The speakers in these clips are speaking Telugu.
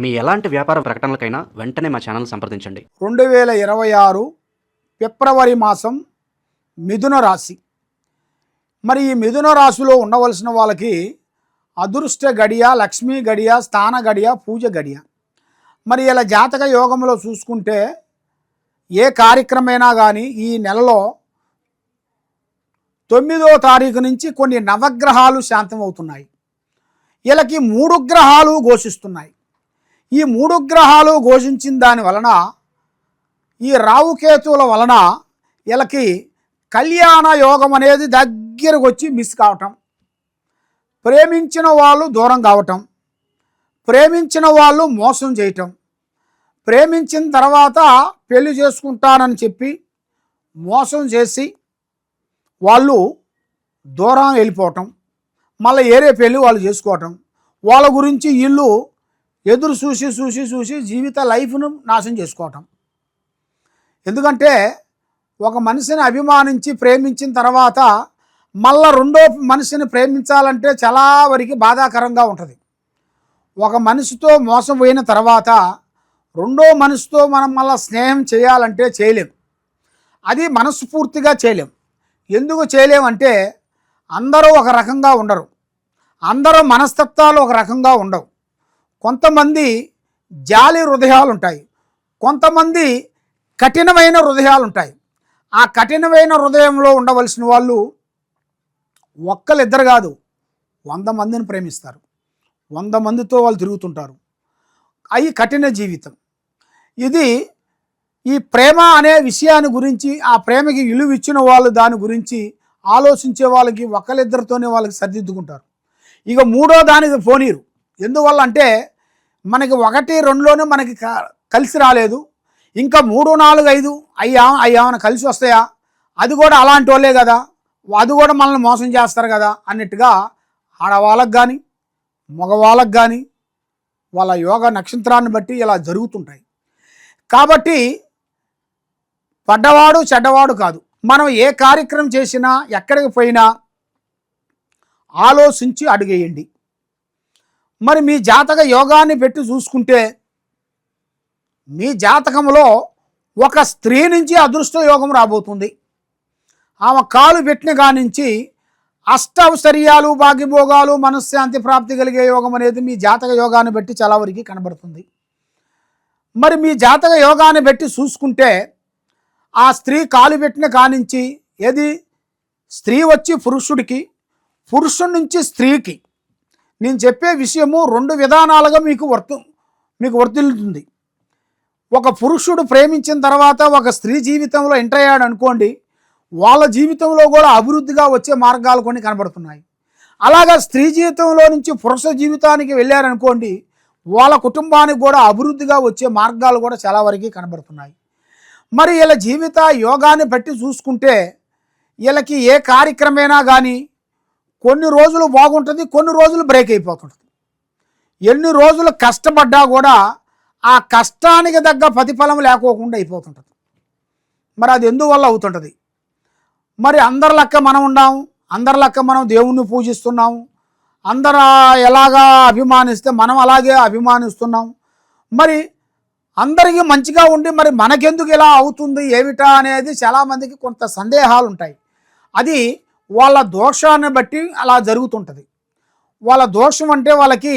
మీ ఎలాంటి వ్యాపార ప్రకటనలకైనా వెంటనే మా ఛానల్ సంప్రదించండి. రెండు వేల ఇరవై ఆరు ఫిబ్రవరి మాసం మిథున రాశి. మరి ఈ మిథున రాశిలో ఉండవలసిన వాళ్ళకి అదృష్ట గడియ లక్ష్మీ గడియ స్థాన గడియ పూజ గడియ. మరి ఇలా జాతక యోగంలో చూసుకుంటే ఏ కార్యక్రమైనా కానీ ఈ నెలలో తొమ్మిదో తారీఖు నుంచి కొన్ని నవగ్రహాలు శాంతమవుతున్నాయి. వీళ్ళకి మూడు గ్రహాలు ఘోషిస్తున్నాయి. ఈ మూడు గ్రహాలు ఘోషించిన దాని వలన ఈ రావుకేతువుల వలన వీళ్ళకి కళ్యాణ యోగం అనేది దగ్గరకు వచ్చి మిస్ కావటం. ప్రేమించిన వాళ్ళు దూరం కావటం. ప్రేమించిన వాళ్ళు మోసం చేయటం. ప్రేమించిన తర్వాత పెళ్ళి చేసుకుంటానని చెప్పి మోసం చేసి వాళ్ళు దూరం వెళ్ళిపోవటం. మళ్ళీ ఏరే పెళ్ళి వాళ్ళు చేసుకోవటం. వాళ్ళ గురించి వీళ్ళు ఎదురు చూసి చూసి చూసి జీవిత లైఫ్ను నాశనం చేసుకోవటం. ఎందుకంటే ఒక మనిషిని అభిమానించి ప్రేమించిన తర్వాత మళ్ళా రెండో మనిషిని ప్రేమించాలంటే చాలా వరకు బాధాకరంగా ఉంటుంది. ఒక మనిషితో మోసం పోయిన తర్వాత రెండో మనిషితో మనం మళ్ళీ స్నేహం చేయాలంటే చేయలేం. అది మనస్ఫూర్తిగా చేయలేం. ఎందుకు చేయలేమంటే అందరూ ఒక రకంగా ఉండరు. అందరూ మనస్తత్వాలు ఒక రకంగా ఉండవు. కొంతమంది జాలి హృదయాలు ఉంటాయి కొంతమంది కఠినమైన హృదయాలు ఉంటాయి ఆ కఠినమైన హృదయంలో ఉండవలసిన వాళ్ళు ఒక్కరిద్దరు కాదు వంద మందిని ప్రేమిస్తారు. వంద మందితో వాళ్ళు తిరుగుతుంటారు. అవి కఠిన జీవితం. ఇది ఈ ప్రేమ అనే విషయాన్ని గురించి ఆ ప్రేమకి విలువ ఇచ్చిన వాళ్ళు దాని గురించి ఆలోచించే వాళ్ళకి ఒకరిద్దరితోనే వాళ్ళకి సరిదిద్దుకుంటారు. ఇక మూడో దానికి పోనీరు. ఎందువల్ల అంటే మనకి ఒకటి రెండులోనే మనకి క- కలిసి రాలేదు. ఇంకా మూడు నాలుగు ఐదు అయ్యా అయ్యామని కలిసి వస్తాయా? అది కూడా అలాంటి వాళ్ళే కదా. అది కూడా మనల్ని మోసం చేస్తారు కదా అన్నట్టుగా ఆడవాళ్ళకు కానీ మగవాళ్ళకి కానీ వాళ్ళ యోగ నక్షత్రాన్ని బట్టి ఇలా జరుగుతుంటాయి. కాబట్టి పడ్డవాడు చెడ్డవాడు కాదు. మనం ఏ కార్యక్రమం చేసినా ఎక్కడికి పోయినా ఆలోచించి అడిగేయండి. మరి మీ జాతక యోగాన్ని పెట్టి చూసుకుంటే మీ జాతకంలో ఒక స్త్రీ నుంచి అదృష్ట యోగం రాబోతుంది. ఆమె కాలు పెట్టిన కానించి అష్టౌశ్వర్యాలు భాగ్యభోగాలు మనశ్శాంతి ప్రాప్తి కలిగే యోగం అనేది మీ జాతక యోగాన్ని బట్టి చాలా వరకు కనబడుతుంది. మరి మీ జాతక యోగాన్ని బట్టి చూసుకుంటే ఆ స్త్రీ కాలు పెట్టిన కానించి ఏది? స్త్రీ వచ్చి పురుషుడికి పురుషుడి నుంచి స్త్రీకి నేను చెప్పే విషయము రెండు విధానాలుగా మీకు వర్తు మీకు వర్తిల్లుతుంది. ఒక పురుషుడు ప్రేమించిన తర్వాత ఒక స్త్రీ జీవితంలో ఎంటర్ అయ్యాడు అనుకోండి వాళ్ళ జీవితంలో కూడా అభివృద్ధిగా వచ్చే మార్గాలు కొన్ని కనబడుతున్నాయి. అలాగా స్త్రీ జీవితంలో నుంచి పురుష జీవితానికి వెళ్ళారనుకోండి వాళ్ళ కుటుంబానికి కూడా అభివృద్ధిగా వచ్చే మార్గాలు కూడా చాలా వరకు కనబడుతున్నాయి. మరి వీళ్ళ జీవిత యోగాన్ని బట్టి చూసుకుంటే వీళ్ళకి ఏ కార్యక్రమైనా కానీ కొన్ని రోజులు బాగుంటుంది కొన్ని రోజులు బ్రేక్ అయిపోతుంటుంది. ఎన్ని రోజులు కష్టపడ్డా కూడా ఆ కష్టానికి తగ్గ ప్రతిఫలం లేకోకుండా అయిపోతుంటుంది. మరి అది ఎందువల్ల అవుతుంటుంది? మరి అందరి లెక్క మనం ఉన్నాము అందరి లెక్క మనం దేవుణ్ణి పూజిస్తున్నాము అందరు ఎలాగా అభిమానిస్తే మనం అలాగే అభిమానిస్తున్నాం. మరి అందరికీ మంచిగా ఉండి మరి మనకెందుకు ఇలా అవుతుంది ఏమిటా అనేది చాలామందికి కొంత సందేహాలు ఉంటాయి అది వాళ్ళ దోషాన్ని బట్టి అలా జరుగుతుంటుంది. వాళ్ళ దోషం అంటే వాళ్ళకి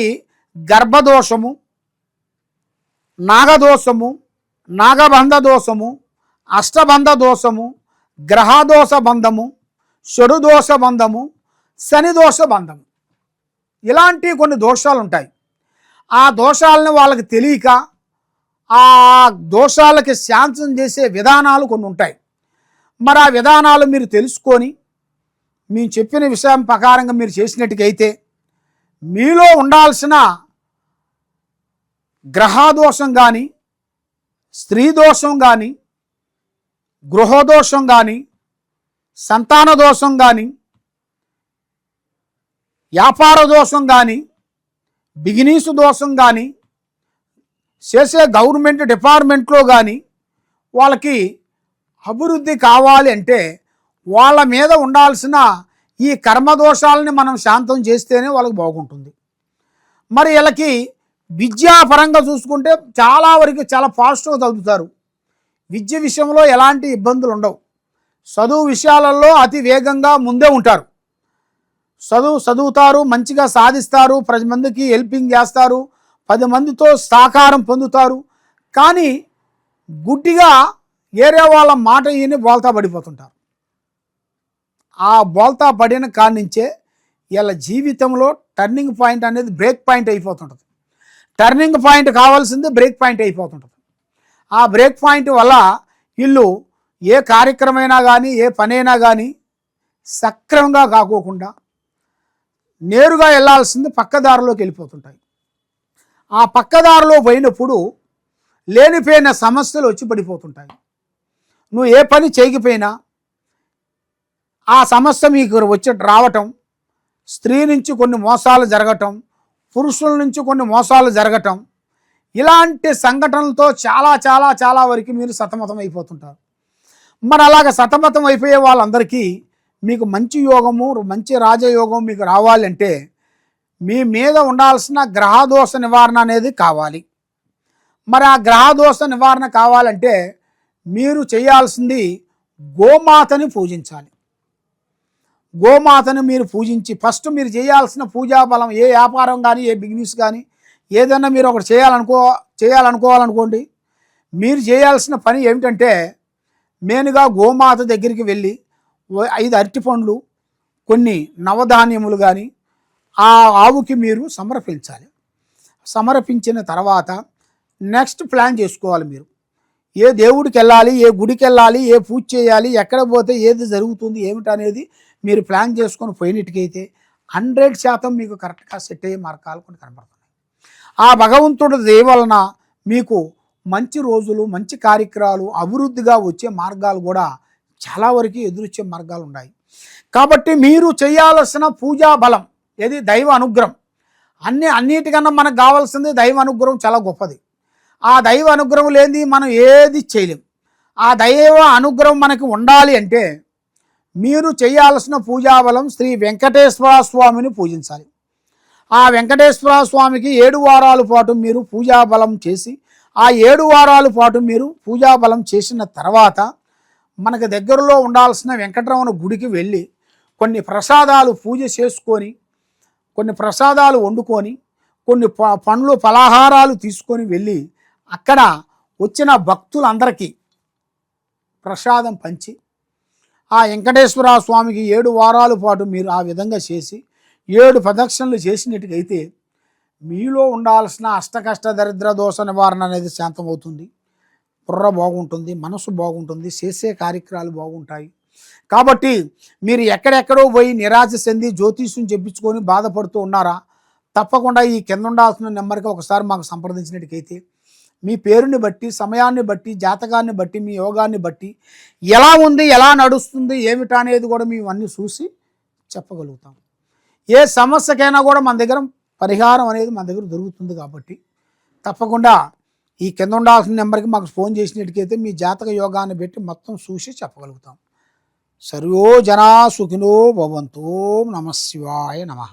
గర్భదోషము నాగదోషము నాగబంధ దోషము అష్టబంధ దోషము గ్రహదోష బంధము షడుదోష బంధము శనిదోష బంధము ఇలాంటి కొన్ని దోషాలు ఉంటాయి ఆ దోషాలను వాళ్ళకి తెలియక ఆ దోషాలకి శాంతం చేసే విధానాలు కొన్ని ఉంటాయి మరి ఆ విధానాలు మీరు తెలుసుకొని మేము చెప్పిన విషయం ప్రకారంగా మీరు చేసినట్టుకైతే మీలో ఉండాల్సిన గ్రహదోషం కానీ స్త్రీ దోషం కానీ గృహదోషం కానీ సంతాన దోషం కానీ వ్యాపార దోషం కానీ బిగినీసు దోషం కానీ చేసే గవర్నమెంట్ డిపార్ట్మెంట్లో కానీ వాళ్ళకి అభివృద్ధి కావాలి అంటే వాళ్ళ మీద ఉండాల్సిన ఈ కర్మదోషాలని మనం శాంతం చేస్తేనే వాళ్ళకి బాగుంటుంది. మరి వీళ్ళకి విద్యాపరంగా చూసుకుంటే చాలా వరకు చాలా ఫాస్ట్గా చదువుతారు. విద్య విషయంలో ఎలాంటి ఇబ్బందులు ఉండవు. చదువు విషయాలలో అతి వేగంగా ముందే ఉంటారు. చదువు చదువుతారు మంచిగా సాధిస్తారు పది మందికి హెల్పింగ్ చేస్తారు పది మందితో సహకారం పొందుతారు. కానీ గుడ్డిగా ఏరే వాళ్ళ మాట ఈయన బోల్తా పడిపోతుంటారు. ఆ బోల్తా పడిన కానించే వీళ్ళ జీవితంలో టర్నింగ్ పాయింట్ అనేది బ్రేక్ పాయింట్ అయిపోతుంటుంది. టర్నింగ్ పాయింట్ కావాల్సింది బ్రేక్ పాయింట్ అయిపోతుంటుంది. ఆ బ్రేక్ పాయింట్ వల్ల వీళ్ళు ఏ కార్యక్రమైనా కానీ ఏ పనైనా కానీ సక్రమంగా కాకోకుండా నేరుగా వెళ్ళాల్సింది పక్కదారిలోకి వెళ్ళిపోతుంటాయి. ఆ పక్కదారిలో పోయినప్పుడు లేనిపోయిన సమస్యలు వచ్చి పడిపోతుంటాయి. నువ్వు ఏ పని చేయకపోయినా ఆ సమస్య మీకు వచ్చి రావటం స్త్రీ నుంచి కొన్ని మోసాలు జరగటం పురుషుల నుంచి కొన్ని మోసాలు జరగటం ఇలాంటి సంఘటనలతో చాలా చాలా చాలా వరకు మీరు సతమతం అయిపోతుంటారు. మరి అలాగ సతమతం అయిపోయే వాళ్ళందరికీ మీకు మంచి యోగము మంచి రాజయోగం మీకు రావాలంటే మీ మీద ఉండాల్సిన గ్రహదోష నివారణ అనేది కావాలి. మరి ఆ గ్రహదోష నివారణ కావాలంటే మీరు చేయాల్సింది గోమాతని పూజించాలి. గోమాతను మీరు పూజించి ఫస్ట్ మీరు చేయాల్సిన పూజా బలం ఏ వ్యాపారం కానీ ఏ బిజినెస్ కానీ ఏదైనా మీరు ఒకటి చేయాలనుకో చేయాలనుకోవాలనుకోండి. మీరు చేయాల్సిన పని ఏమిటంటే మెయిన్గా గోమాత దగ్గరికి వెళ్ళి ఐదు అరటి పండ్లు కొన్ని నవధాన్యములు కానీ ఆ ఆవుకి మీరు సమర్పించాలి. సమర్పించిన తర్వాత నెక్స్ట్ ప్లాన్ చేసుకోవాలి మీరు. ఏ దేవుడికి వెళ్ళాలి ఏ గుడికి వెళ్ళాలి ఏ పూజ చేయాలి ఎక్కడ పోతే ఏది జరుగుతుంది ఏమిటనేది మీరు ప్లాన్ చేసుకొని పోయినట్టుకైతే హండ్రెడ్ శాతం మీకు కరెక్ట్గా సెట్ అయ్యే మార్గాలు కొన్ని కనబడుతున్నాయి. ఆ భగవంతుడి దయ వలన మీకు మంచి రోజులు మంచి కార్యక్రమాలు అభివృద్ధిగా వచ్చే మార్గాలు కూడా చాలా వరకు ఎదురొచ్చే మార్గాలు ఉన్నాయి. కాబట్టి మీరు చేయాల్సిన పూజా బలం ఏది దైవ అనుగ్రహం అన్ని అన్నిటికన్నా మనకు కావాల్సింది దైవ అనుగ్రహం చాలా గొప్పది. ఆ దైవ అనుగ్రహం లేనిది మనం ఏది చేయలేం. ఆ దైవ అనుగ్రహం మనకి ఉండాలి అంటే మీరు చేయాల్సిన పూజాబలం శ్రీ వెంకటేశ్వర స్వామిని పూజించాలి. ఆ వెంకటేశ్వర స్వామికి ఏడు వారాల పాటు మీరు పూజాబలం చేసి ఆ ఏడు వారాల పాటు మీరు పూజాబలం చేసిన తర్వాత మనకు దగ్గరలో ఉండాల్సిన వెంకటరమణ గుడికి వెళ్ళి కొన్ని ప్రసాదాలు పూజ చేసుకొని కొన్ని ప్రసాదాలు వండుకొని కొన్ని ప- పండ్లు ఫలాహారాలు తీసుకొని వెళ్ళి అక్కడ వచ్చిన భక్తులందరికీ ప్రసాదం పంచి ఆ వెంకటేశ్వర స్వామికి ఏడు వారాల పాటు మీరు ఆ విధంగా చేసి ఏడు ప్రదక్షిణలు చేసినట్టుకైతే మీలో ఉండాల్సిన అష్టకష్ట దరిద్ర దోష నివారణ అనేది శాంతమవుతుంది. బుర్ర బాగుంటుంది మనసు బాగుంటుంది చేసే కార్యక్రమాలు బాగుంటాయి. కాబట్టి మీరు ఎక్కడెక్కడో పోయి నిరాశ చెంది జ్యోతిష్యం చెప్పించుకొని బాధపడుతూ ఉన్నారా? తప్పకుండా ఈ కింద ఉండాల్సిన నెంబర్కి ఒకసారి మాకు సంప్రదించినట్టుకైతే మీ పేరుని బట్టి సమయాన్ని బట్టి జాతకాన్ని బట్టి మీ యోగాన్ని బట్టి ఎలా ఉంది ఎలా నడుస్తుంది ఏమిటా అనేది కూడా మేము అన్నీ చూసి చెప్పగలుగుతాం. ఏ సమస్యకైనా కూడా మన దగ్గర పరిహారం అనేది మన దగ్గర దొరుకుతుంది కాబట్టి తప్పకుండా ఈ కింద ఉండాల్సిన నెంబర్కి మాకు ఫోన్ చేసినట్టుకైతే మీ జాతక యోగాన్ని పెట్టి మొత్తం చూసి చెప్పగలుగుతాం. సర్వో జనా సుఖినో భవంతో నమ నమః.